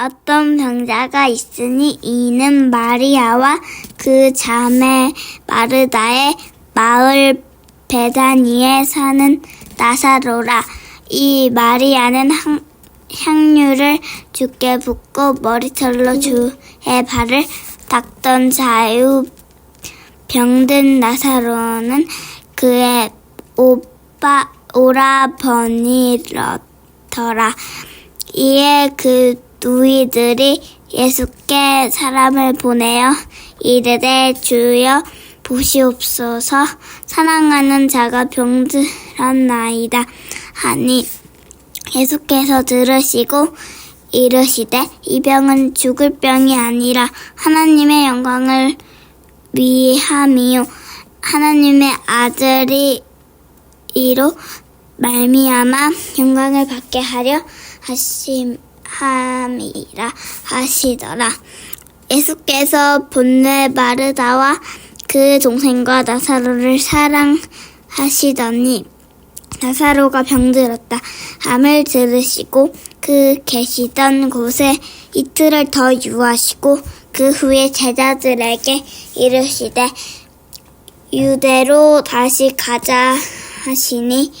어떤 병자가 있으니 이는 마리아와 그 자매 마르다의 마을 베다니에 사는 나사로라. 이 마리아는 향, 향유를 주께 붓고 머리털로 주의 발을 닦던 자유 병든 나사로는 그의 오빠 오라버니더라. 이에 그 누이들이 예수께 사람을 보내어 이르되 주여 보시옵소서. 사랑하는 자가 병들었나이다 하니 예수께서 들으시고 이르시되 이 병은 죽을 병이 아니라 하나님의 영광을 위함이요. 하나님의 아들이 이로 말미암아 영광을 받게 하려 하심 함이라 하시더라. 예수께서 본래 마르다와 그 동생과 나사로를 사랑하시더니 나사로가 병들었다. 함을 들으시고 그 계시던 곳에 이틀을 더 유하시고 그 후에 제자들에게 이르시되 유대로 다시 가자 하시니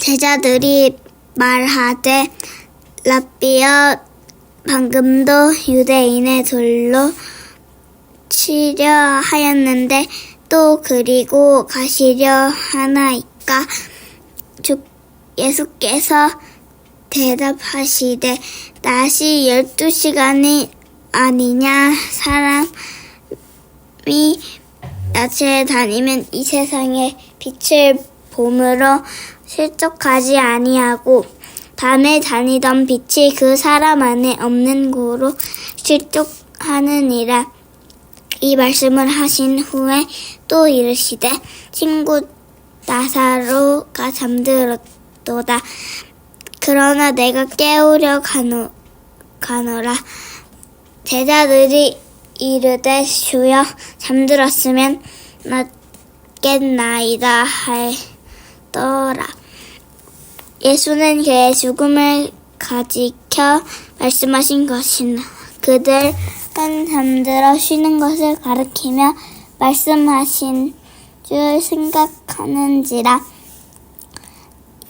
제자들이 말하되 라비어 방금도 유대인의 돌로 치려 하였는데 또 그리고 가시려 하나이까 주 예수께서 대답하시되 낮이 열두 시간이 아니냐? 사람이 낮에 다니면 이 세상의 빛을 봄으로 실족하지 아니하고 밤에 다니던 빛이 그 사람 안에 없는 고로 실족하느니라. 이 말씀을 하신 후에 또 이르시되 친구 나사로가 잠들었도다. 그러나 내가 깨우려 가노, 가노라. 제자들이 이르되 주여 잠들었으면 낫겠나이다 하더라. 예수는 그의 죽음을 가지켜 말씀하신 것이나 그들은 잠들어 쉬는 것을 가리키며 말씀하신 줄 생각하는지라.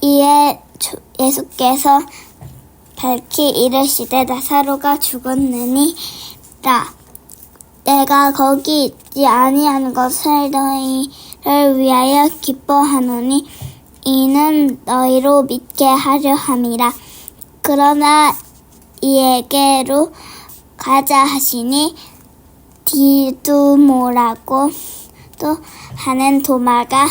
이에 주- 예수께서 밝히 이르시되 나사로가 죽었느니라. 내가 거기 있지 아니한 것을 너희를 위하여 기뻐하노니 이는 너희로 믿게 하려 함이라. 그러나 이에게로 가자 하시니 디두모라고 또 하는 도마가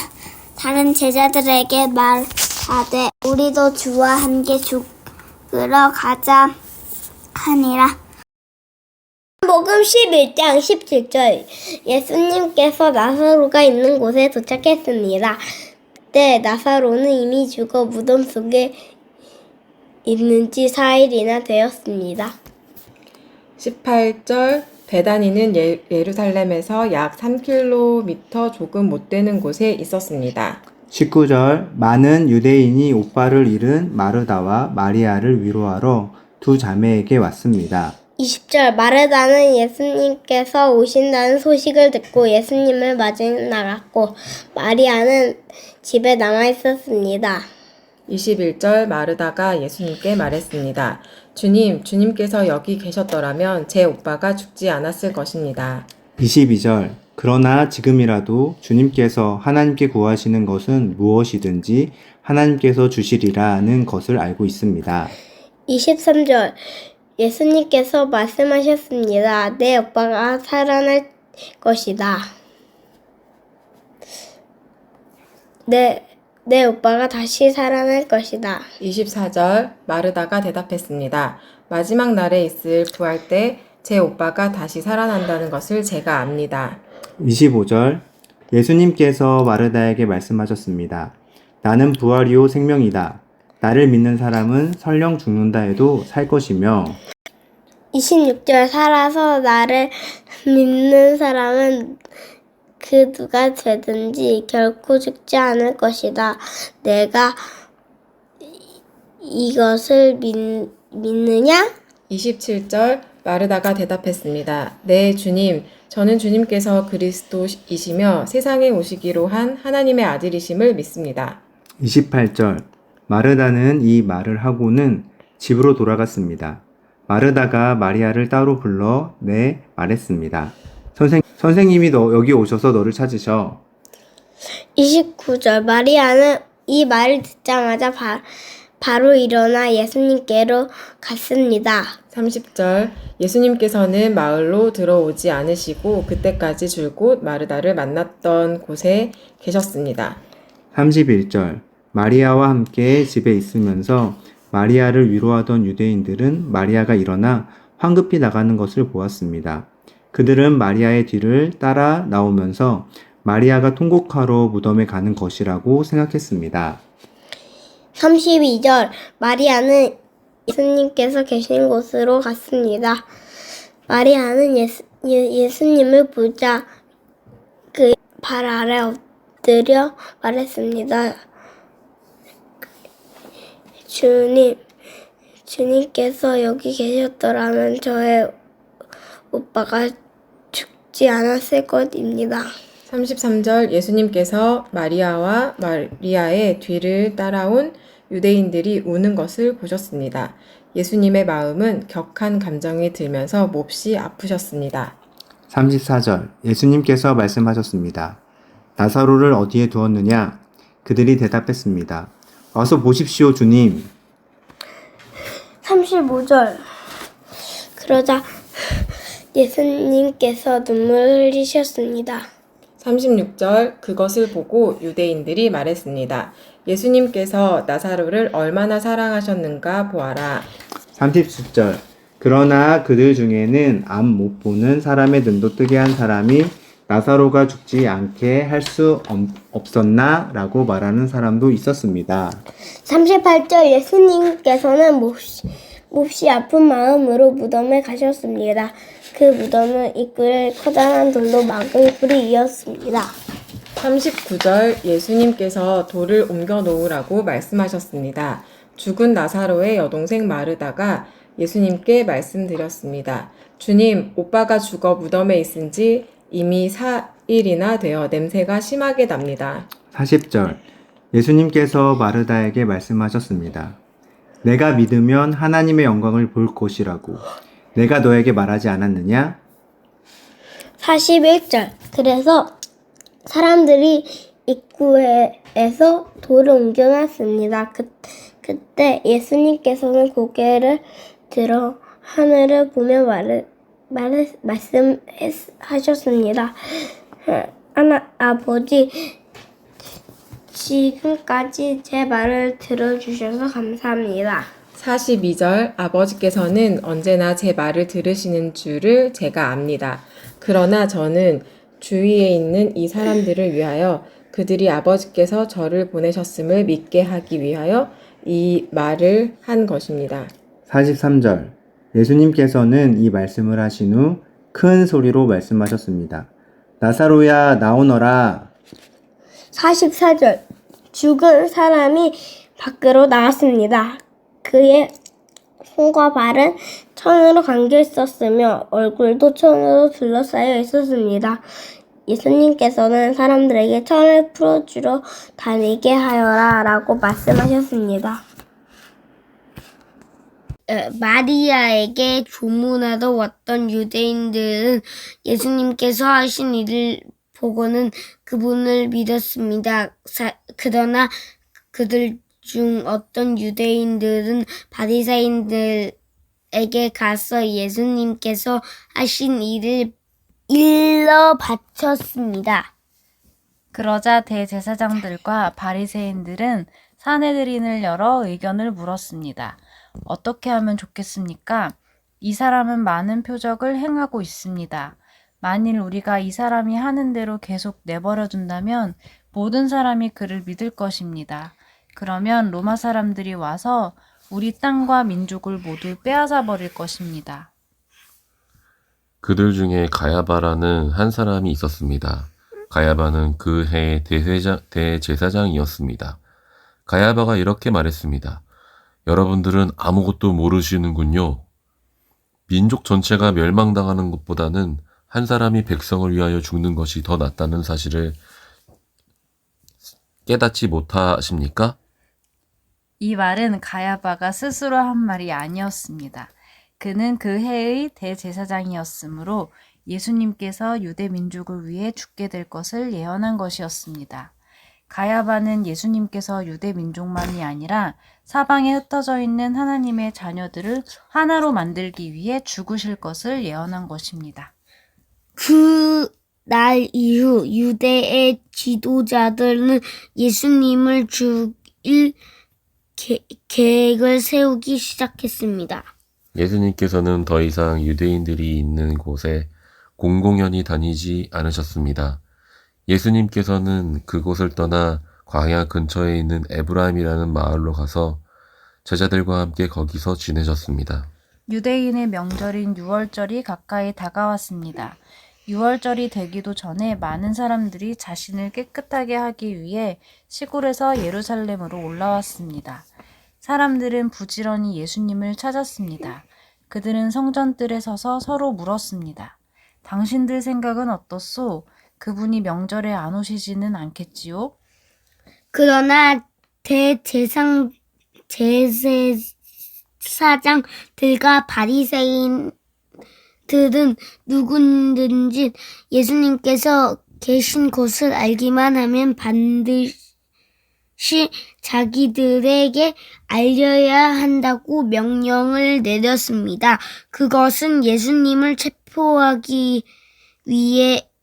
다른 제자들에게 말하되 우리도 주와 함께 죽으러 가자 하니라. 복음 11장 17절 예수님께서 나사로가 있는 곳에 도착했습니다. 그때 나사로는 이미 죽어 무덤 속에 있는 지 4일이나 되었습니다. 18절 베다니는 예, 예루살렘에서 약 3km 조금 못 되는 곳에 있었습니다. 19절 많은 유대인이 오빠를 잃은 마르다와 마리아를 위로하러 두 자매에게 왔습니다. 20절 마르다는 예수님께서 오신다는 소식을 듣고 예수님을 맞으 나갔고 마리아는 집에 남아 있었습니다. 21절 마르다가 예수님께 말했습니다. 주님, 주님께서 여기 계셨더라면 제 오빠가 죽지 않았을 것입니다. 22절 그러나 지금이라도 주님께서 하나님께 구하시는 것은 무엇이든지 하나님께서 주시리라는 것을 알고 있습니다. 23절 예수님께서 말씀하셨습니다. 내 오빠가 살아날 것이다. 내, 내 오빠가 다시 살아날 것이다. 24절 마르다가 대답했습니다. 마지막 날에 있을 부활 때 제 오빠가 다시 살아난다는 것을 제가 압니다. 25절 예수님께서 마르다에게 말씀하셨습니다. 나는 부활이요 생명이다. 나를 믿는 사람은 설령 죽는다 해도 살 것이며 26절 살아서 나를 믿는 사람은 그 누가 되든지 결코 죽지 않을 것이다. 내가 이- 이것을 믿, 믿느냐? 27절 마르다가 대답했습니다. 네, 주님. 저는 주님께서 그리스도이시며 세상에 오시기로 한 하나님의 아들이심을 믿습니다. 28절 마르다는 이 말을 하고는 집으로 돌아갔습니다. 마르다가 마리아를 따로 불러 네 말했습니다. 선생 선생님이 너 여기 오셔서 너를 찾으셔. 29절 마리아는 이 말을 듣자마자 바, 바로 일어나 예수님께로 갔습니다. 30절 예수님께서는 마을로 들어오지 않으시고 그때까지 줄곧 마르다를 만났던 곳에 계셨습니다. 31절 마리아와 함께 집에 있으면서 마리아를 위로하던 유대인들은 마리아가 일어나 황급히 나가는 것을 보았습니다. 그들은 마리아의 뒤를 따라 나오면서 마리아가 통곡하러 무덤에 가는 것이라고 생각했습니다. 32절 마리아는 예수님께서 계신 곳으로 갔습니다. 마리아는 예수, 예, 예수님을 보자 그 발 아래 엎드려 말했습니다. 주님, 주님께서 여기 계셨더라면 저의 오빠가 죽지 않았을 것입니다. 33절 예수님께서 마리아와 마리아의 뒤를 따라온 유대인들이 우는 것을 보셨습니다. 예수님의 마음은 격한 감정이 들면서 몹시 아프셨습니다. 34절 예수님께서 말씀하셨습니다. 나사로를 어디에 두었느냐? 그들이 대답했습니다. 와서 보십시오, 주님. 35절 그러자 예수님께서 눈물을 흘리셨습니다. 36절 그것을 보고 유대인들이 말했습니다. 예수님께서 나사로를 얼마나 사랑하셨는가 보아라. 30절 그러나 그들 중에는 앞못 보는 사람의 눈도 뜨게 한 사람이 나사로가 죽지 않게 할 수 없었나? 라고 말하는 사람도 있었습니다. 38절 예수님께서는 몹시, 몹시 아픈 마음으로 무덤에 가셨습니다. 그 무덤은 입구를 커다란 돌로 막은 불이었습니다. 39절 예수님께서 돌을 옮겨 놓으라고 말씀하셨습니다. 죽은 나사로의 여동생 마르다가 예수님께 말씀드렸습니다. 주님, 오빠가 죽어 무덤에 있은 지 이미 4일이나 되어 냄새가 심하게 납니다. 40절 예수님께서 마르다에게 말씀하셨습니다. 내가 믿으면 하나님의 영광을 볼 것이라고 내가 너에게 말하지 않았느냐? 41절 그래서 사람들이 입구에서 돌을 옮겨놨습니다. 그, 그때 예수님께서는 고개를 들어 하늘을 보며 말을, 말을, 말씀하셨습니다. 하나, 아버지, 지금까지 제 말을 들어주셔서 감사합니다. 42절 아버지께서는 언제나 제 말을 들으시는 줄을 제가 압니다. 그러나 저는 주위에 있는 이 사람들을 위하여 그들이 아버지께서 저를 보내셨음을 믿게 하기 위하여 이 말을 한 것입니다. 43절 예수님께서는 이 말씀을 하신 후 큰 소리로 말씀하셨습니다. 나사로야 나오너라 44절 죽은 사람이 밖으로 나왔습니다. 그의 손과 발은 천으로 감겨 있었으며 얼굴도 천으로 둘러싸여 있었습니다. 예수님께서는 사람들에게 천을 풀어주러 다니게 하여라 라고 말씀하셨습니다. 에, 마리아에게 조문하러 왔던 유대인들은 예수님께서 하신 일을 보고는 그분을 믿었습니다. 사- 그러나 그들 중 어떤 유대인들은 바리새인들에게 가서 예수님께서 하신 일을 일러 바쳤습니다. 그러자 대제사장들과 바리새인들은 사내들인을 열어 의견을 물었습니다. 어떻게 하면 좋겠습니까? 이 사람은 많은 표적을 행하고 있습니다. 만일 우리가 이 사람이 하는 대로 계속 내버려 둔다면 모든 사람이 그를 믿을 것입니다. 그러면 로마 사람들이 와서 우리 땅과 민족을 모두 빼앗아 버릴 것입니다. 그들 중에 가야바라는 한 사람이 있었습니다. 가야바는 그 해의 대세자, 대제사장이었습니다. 가야바가 이렇게 말했습니다. 여러분들은 아무것도 모르시는군요. 민족 전체가 멸망당하는 것보다는 한 사람이 백성을 위하여 죽는 것이 더 낫다는 사실을 깨닫지 못하십니까? 이 말은 가야바가 스스로 한 말이 아니었습니다. 그는 그 해의 대제사장이었으므로 예수님께서 유대 민족을 위해 죽게 될 것을 예언한 것이었습니다. 가야바는 예수님께서 유대 민족만이 아니라 사방에 흩어져 있는 하나님의 자녀들을 하나로 만들기 위해 죽으실 것을 예언한 것입니다. 그 날 이후 유대의 지도자들은 예수님을 죽일 계, 계획을 세우기 시작했습니다. 예수님께서는 더 이상 유대인들이 있는 곳에 공공연히 다니지 않으셨습니다. 예수님께서는 그곳을 떠나 광야 근처에 있는 에브라임이라는 마을로 가서 제자들과 함께 거기서 지내셨습니다. 유대인의 명절인 6월절이 가까이 다가왔습니다. 6월절이 되기도 전에 많은 사람들이 자신을 깨끗하게 하기 위해 시골에서 예루살렘으로 올라왔습니다. 사람들은 부지런히 예수님을 찾았습니다. 그들은 성전뜰에 서서 서로 물었습니다. 당신들 생각은 어떻소? 그분이 명절에 안 오시지는 않겠지요? 그러나 대제상 제사장들과 바리새인 들은 누구든지 예수님께서 계신 곳을 알기만 하면 반드시 자기들에게 알려야 한다고 명령을 내렸습니다. 그것은 예수님을 체포하기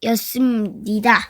위해였습니다.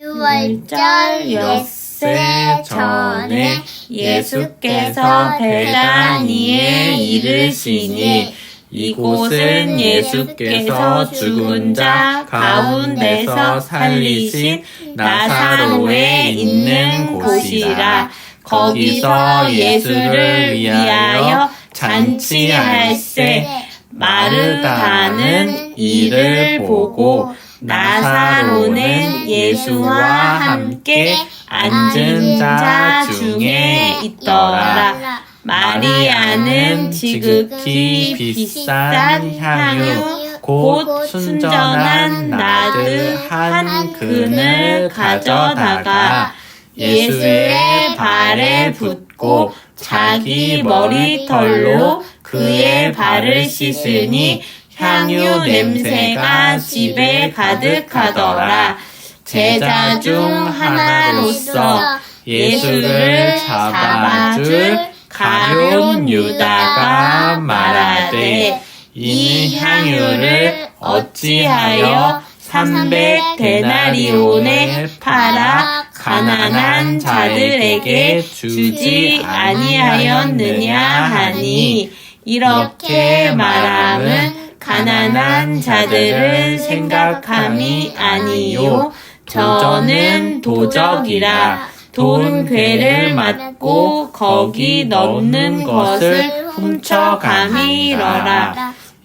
6월절 엿새 전에 예수께서 베다니에 이르시니 이곳은 예수께서 죽은 자 가운데서 살리신 나사로에 있는 곳이라 거기서 예수를 위하여 잔치할세 마르다는 이를 보고 나사로는 예수와 함께 앉은 자 중에 있더라. 마리아는 지극히 비싼 향유 곧 순전한 나드 한 근을 가져다가 예수의 발에 붓고 자기 머리털로 그의 발을 씻으니 향유 냄새가 집에 가득하더라. 제자 중 하나로서 예수를 잡아줄 가룟 유다가 말하되 이 향유를 어찌하여 300 데나리온에 팔아 가난한 자들에게 주지 아니하였느냐 하니? 이렇게 말함은 가난한 자들을 생각함이 아니요. 저는 도적이라 돈 괴를 맞고 거기 넣는 것을 훔쳐감이러라.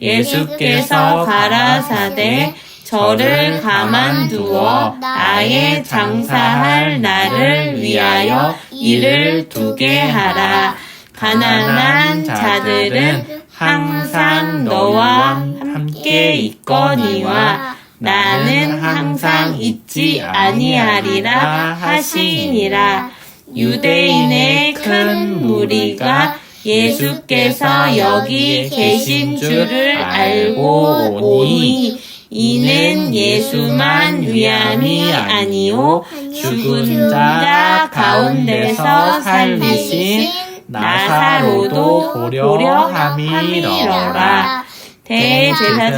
예수께서 가라사대 저를 가만두어 나의 장사할 나를 위하여 일을 두게 하라. 가난한 자들은 항상 너와 함께 있거니와 나는 항상 잊지 아니하리라 하시니라. 유대인의 큰 무리가 예수께서 여기 계신 줄을 알고 오니 이는 예수만 위함이 아니오 죽은 자 가운데서 살리신 나사로도 고려함이러라.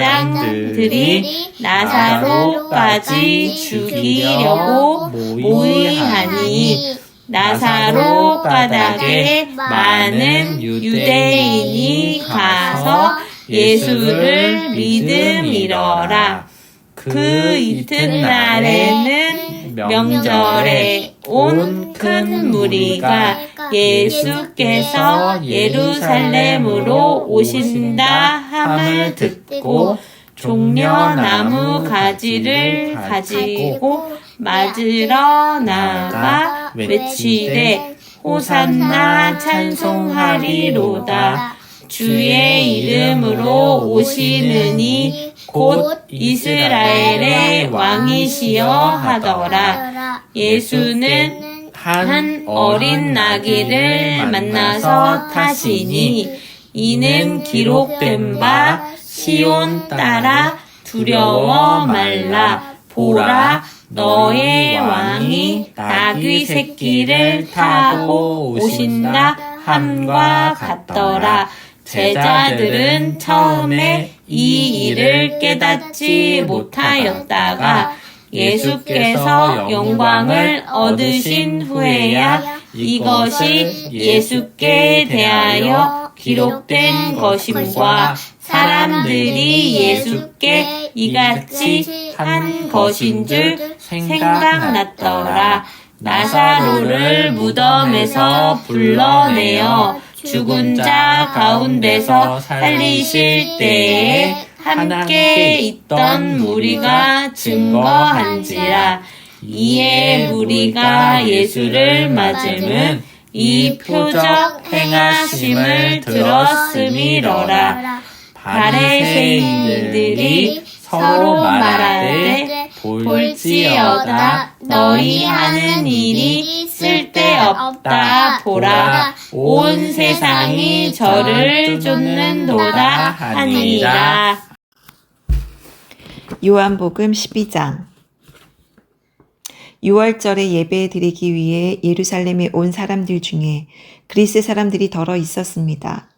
대제사장들이 나사로까지 죽이려고 모의하니 나사로 바닥에 많은 유대인이 가서 예수를 믿음이러라. 그 이튿날에는 명절에 온 큰 무리가 예수께서 예루살렘으로 오신다 함을 듣고 종려나무 가지를 가지고 맞으러 나가 외치되 호산나 찬송하리로다 주의 이름으로 오시느니 곧 이스라엘의 왕이시여 하더라. 예수는 한 어린 나귀를 만나서 타시니 이는 기록된 바 시온 따라 두려워 말라. 보라 너의 왕이 나귀 새끼를 타고 오신다. 함과 같더라. 제자들은 처음에 이 일을 깨닫지 못하였다가 예수께서 영광을 얻으신 후에야 이것이 예수께 대하여 기록된 것임과 사람들이 예수께 이같이 한 것인 줄 생각났더라. 나사로를 무덤에서 불러내어 죽은 자 가운데서 살리실 때에 함께 있던 무리가 증거한지라 이에 무리가 예수를 맞음은 이 표적 행하심을 들었음이로라. 바리새인들이 서로 말하되 볼지어다 너희 하는 일이 쓸데없다 보라 온 세상이 저를 쫓는도다 하니라 요한복음 12장 6월절에 예배 드리기 위해 예루살렘에 온 사람들 중에 그리스 사람들이 덜어 있었습니다.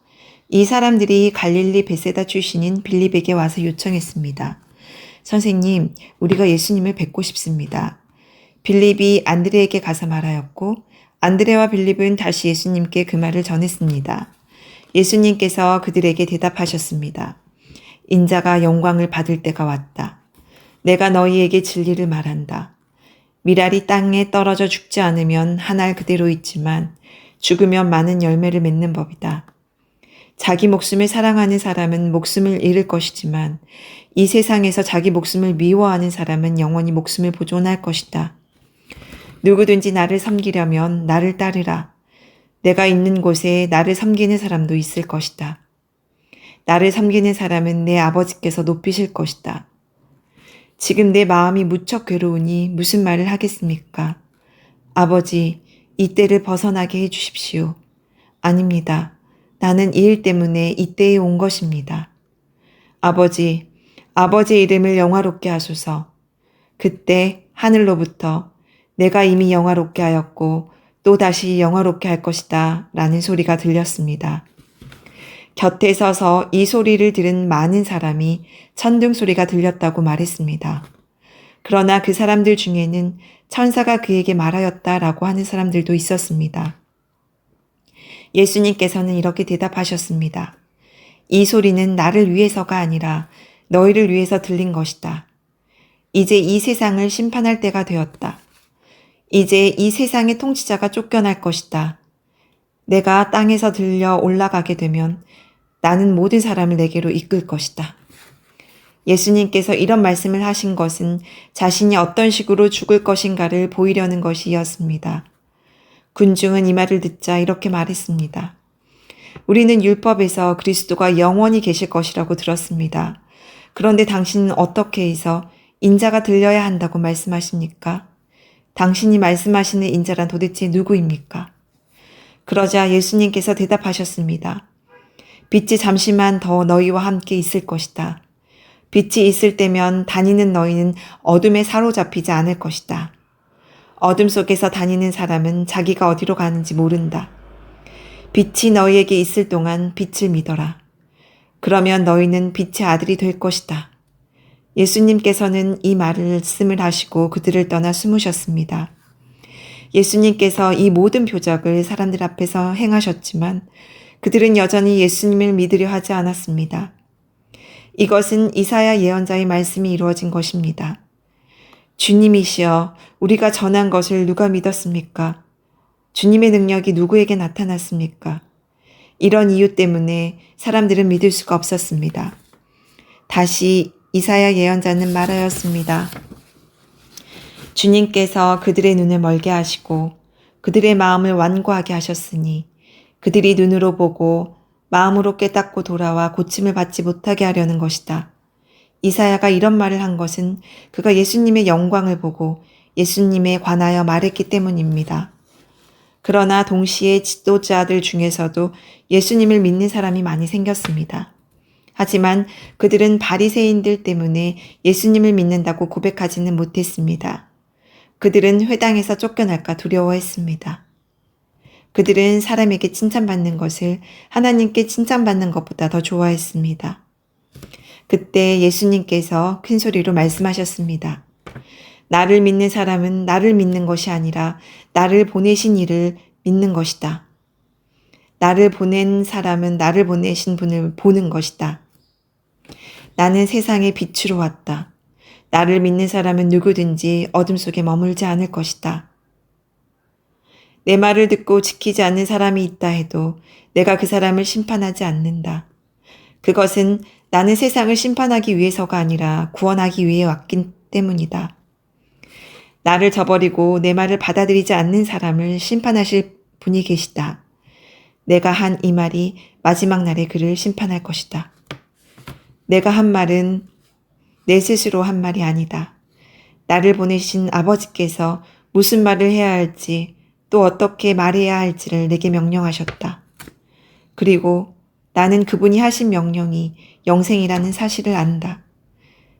이 사람들이 갈릴리 베세다 출신인 빌립에게 와서 요청했습니다. 선생님, 우리가 예수님을 뵙고 싶습니다. 빌립이 안드레에게 가서 말하였고, 안드레와 빌립은 다시 예수님께 그 말을 전했습니다. 예수님께서 그들에게 대답하셨습니다. 인자가 영광을 받을 때가 왔다. 내가 너희에게 진리를 말한다. 미랄이 땅에 떨어져 죽지 않으면 한 알 그대로 있지만 죽으면 많은 열매를 맺는 법이다. 자기 목숨을 사랑하는 사람은 목숨을 잃을 것이지만 이 세상에서 자기 목숨을 미워하는 사람은 영원히 목숨을 보존할 것이다. 누구든지 나를 섬기려면 나를 따르라. 내가 있는 곳에 나를 섬기는 사람도 있을 것이다. 나를 섬기는 사람은 내 아버지께서 높이실 것이다. 지금 내 마음이 무척 괴로우니 무슨 말을 하겠습니까? 아버지, 이 때를 벗어나게 해 주십시오. 아닙니다. 나는 이 일 때문에 이때에 온 것입니다. 아버지, 아버지의 이름을 영화롭게 하소서. 그때 하늘로부터 내가 이미 영화롭게 하였고 또 다시 영화롭게 할 것이다. 라는 소리가 들렸습니다. 곁에 서서 이 소리를 들은 많은 사람이 천둥 소리가 들렸다고 말했습니다. 그러나 그 사람들 중에는 천사가 그에게 말하였다라고 하는 사람들도 있었습니다. 예수님께서는 이렇게 대답하셨습니다. 이 소리는 나를 위해서가 아니라 너희를 위해서 들린 것이다. 이제 이 세상을 심판할 때가 되었다. 이제 이 세상의 통치자가 쫓겨날 것이다. 내가 땅에서 들려 올라가게 되면 나는 모든 사람을 내게로 이끌 것이다. 예수님께서 이런 말씀을 하신 것은 자신이 어떤 식으로 죽을 것인가를 보이려는 것이었습니다. 군중은 이 말을 듣자 이렇게 말했습니다. 우리는 율법에서 그리스도가 영원히 계실 것이라고 들었습니다. 그런데 당신은 어떻게 해서 인자가 들려야 한다고 말씀하십니까? 당신이 말씀하시는 인자란 도대체 누구입니까? 그러자 예수님께서 대답하셨습니다. 빛이 잠시만 더 너희와 함께 있을 것이다. 빛이 있을 때면 다니는 너희는 어둠에 사로잡히지 않을 것이다. 어둠 속에서 다니는 사람은 자기가 어디로 가는지 모른다. 빛이 너희에게 있을 동안 빛을 믿어라. 그러면 너희는 빛의 아들이 될 것이다. 예수님께서는 이 말씀을 하시고 그들을 떠나 숨으셨습니다. 예수님께서 이 모든 표적을 사람들 앞에서 행하셨지만 그들은 여전히 예수님을 믿으려 하지 않았습니다. 이것은 이사야 예언자의 말씀이 이루어진 것입니다. 주님이시여 우리가 전한 것을 누가 믿었습니까? 주님의 능력이 누구에게 나타났습니까? 이런 이유 때문에 사람들은 믿을 수가 없었습니다. 다시 이사야 예언자는 말하였습니다. 주님께서 그들의 눈을 멀게 하시고 그들의 마음을 완고하게 하셨으니 그들이 눈으로 보고 마음으로 깨닫고 돌아와 고침을 받지 못하게 하려는 것이다. 이사야가 이런 말을 한 것은 그가 예수님의 영광을 보고 예수님에 관하여 말했기 때문입니다. 그러나 동시에 지도자들 중에서도 예수님을 믿는 사람이 많이 생겼습니다. 하지만 그들은 바리새인들 때문에 예수님을 믿는다고 고백하지는 못했습니다. 그들은 회당에서 쫓겨날까 두려워했습니다. 그들은 사람에게 칭찬받는 것을 하나님께 칭찬받는 것보다 더 좋아했습니다. 그때 예수님께서 큰 소리로 말씀하셨습니다. 나를 믿는 사람은 나를 믿는 것이 아니라 나를 보내신 이를 믿는 것이다. 나를 보낸 사람은 나를 보내신 분을 보는 것이다. 나는 세상의 빛으로 왔다. 나를 믿는 사람은 누구든지 어둠 속에 머물지 않을 것이다. 내 말을 듣고 지키지 않는 사람이 있다 해도 내가 그 사람을 심판하지 않는다. 그것은 나는 세상을 심판하기 위해서가 아니라 구원하기 위해 왔기 때문이다. 나를 저버리고 내 말을 받아들이지 않는 사람을 심판하실 분이 계시다. 내가 한 이 말이 마지막 날에 그를 심판할 것이다. 내가 한 말은 내 스스로 한 말이 아니다. 나를 보내신 아버지께서 무슨 말을 해야 할지 또 어떻게 말해야 할지를 내게 명령하셨다. 그리고 나는 그분이 하신 명령이 영생이라는 사실을 안다.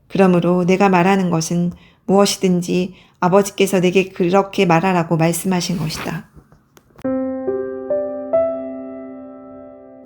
그러므로 내가 말하는 것은 무엇이든지 아버지께서 내게 그렇게 말하라고 말씀하신 것이다.